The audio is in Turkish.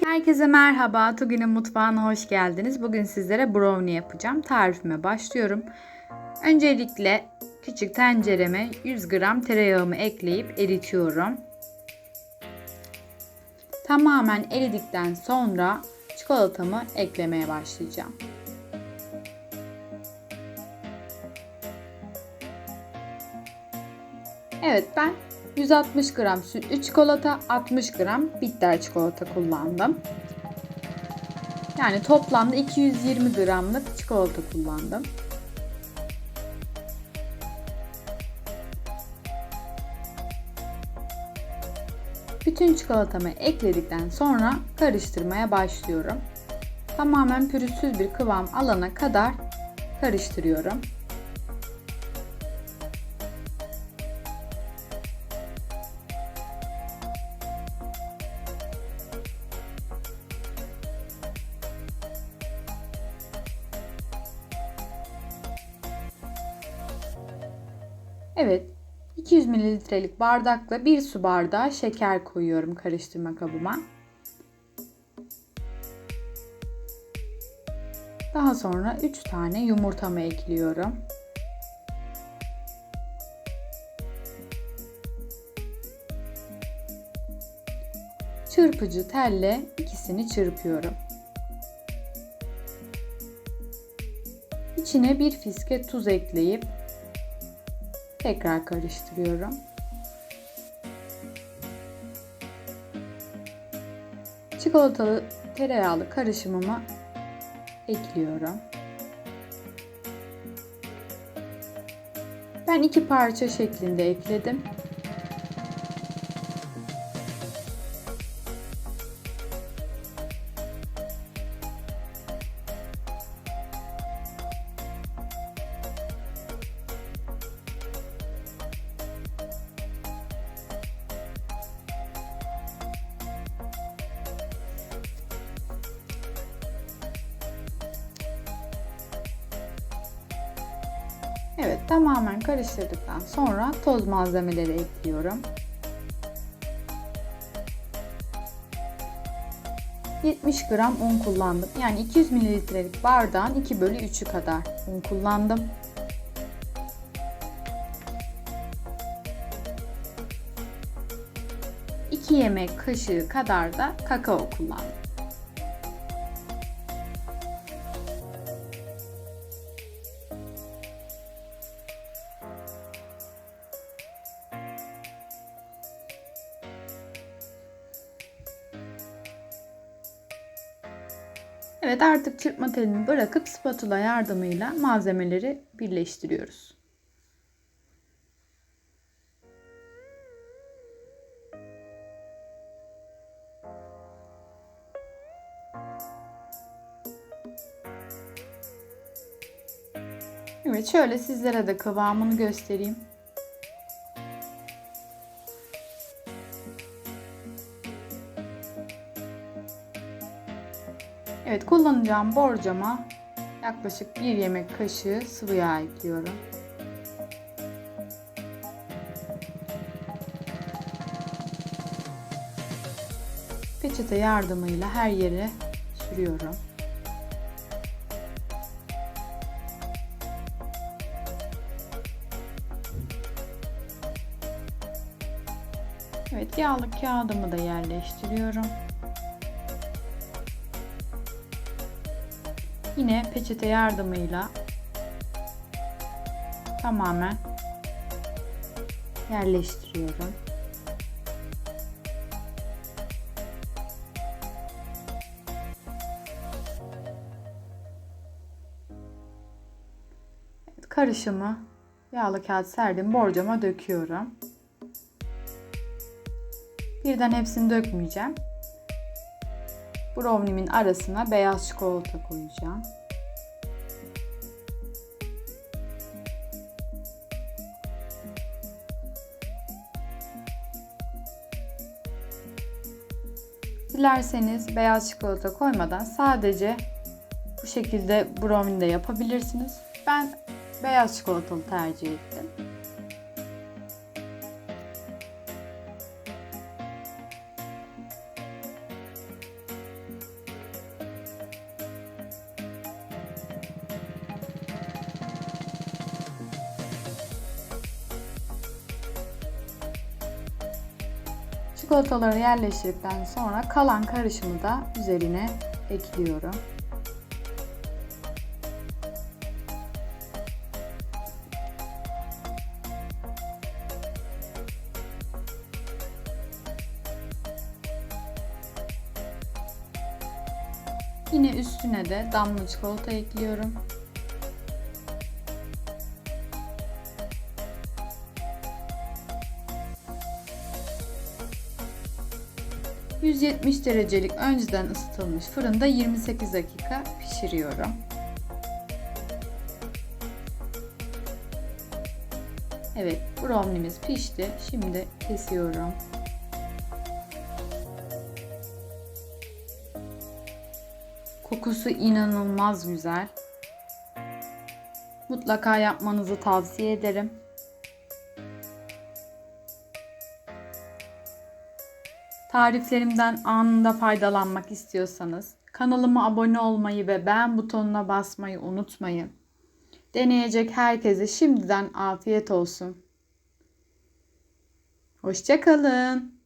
Herkese merhaba. Tugün'ün mutfağına hoş geldiniz. Bugün sizlere brownie yapacağım. Tarifime başlıyorum. Öncelikle küçük tencereme 100 gram tereyağımı ekleyip eritiyorum. Tamamen eridikten sonra çikolatamı eklemeye başlayacağım. Evet ben 160 gram sütlü çikolata, 60 gram bitter çikolata kullandım. Yani toplamda 220 gramlık çikolata kullandım. Bütün çikolatamı ekledikten sonra karıştırmaya başlıyorum. Tamamen pürüzsüz bir kıvam alana kadar karıştırıyorum. Evet, 200 mililitrelik bardakla 1 su bardağı şeker koyuyorum karıştırma kabıma. Daha sonra 3 tane yumurtamı ekliyorum. Çırpıcı telle ikisini çırpıyorum. İçine bir fiske tuz ekleyip Tekrar karıştırıyorum. Çikolatalı tereyağlı karışımımı ekliyorum. Ben iki parça şeklinde ekledim. Evet tamamen karıştırdıktan sonra toz malzemeleri ekliyorum. 70 gram un kullandım. Yani 200 mililitrelik bardağın 2 bölü 3'ü kadar un kullandım. İki yemek kaşığı kadar da kakao kullandım. Evet artık çırpma telini bırakıp spatula yardımıyla malzemeleri birleştiriyoruz. Evet şöyle sizlere de kıvamını göstereyim. Evet kullanacağım borcama yaklaşık bir yemek kaşığı sıvı yağ ekliyorum. Peçete yardımıyla her yere sürüyorum. Evet yağlı kağıdımı da yerleştiriyorum. Yine peçete yardımıyla tamamen yerleştiriyorum. Karışımı yağlı kağıt serdim borcama döküyorum. Birden hepsini dökmeyeceğim. Brownie'min arasına beyaz çikolata koyacağım. Dilerseniz beyaz çikolata koymadan sadece bu şekilde brownie de yapabilirsiniz. Ben beyaz çikolatalı tercih ettim. Çikolataları yerleştirdikten sonra kalan karışımı da üzerine ekliyorum. Yine üstüne de damla çikolata ekliyorum. ...170 derecelik önceden ısıtılmış fırında 28 dakika pişiriyorum. Evet, brownie'miz pişti. Şimdi kesiyorum. Kokusu inanılmaz güzel. Mutlaka yapmanızı tavsiye ederim. Tariflerimden anında faydalanmak istiyorsanız kanalıma abone olmayı ve beğen butonuna basmayı unutmayın. Deneyecek herkese şimdiden afiyet olsun. Hoşçakalın.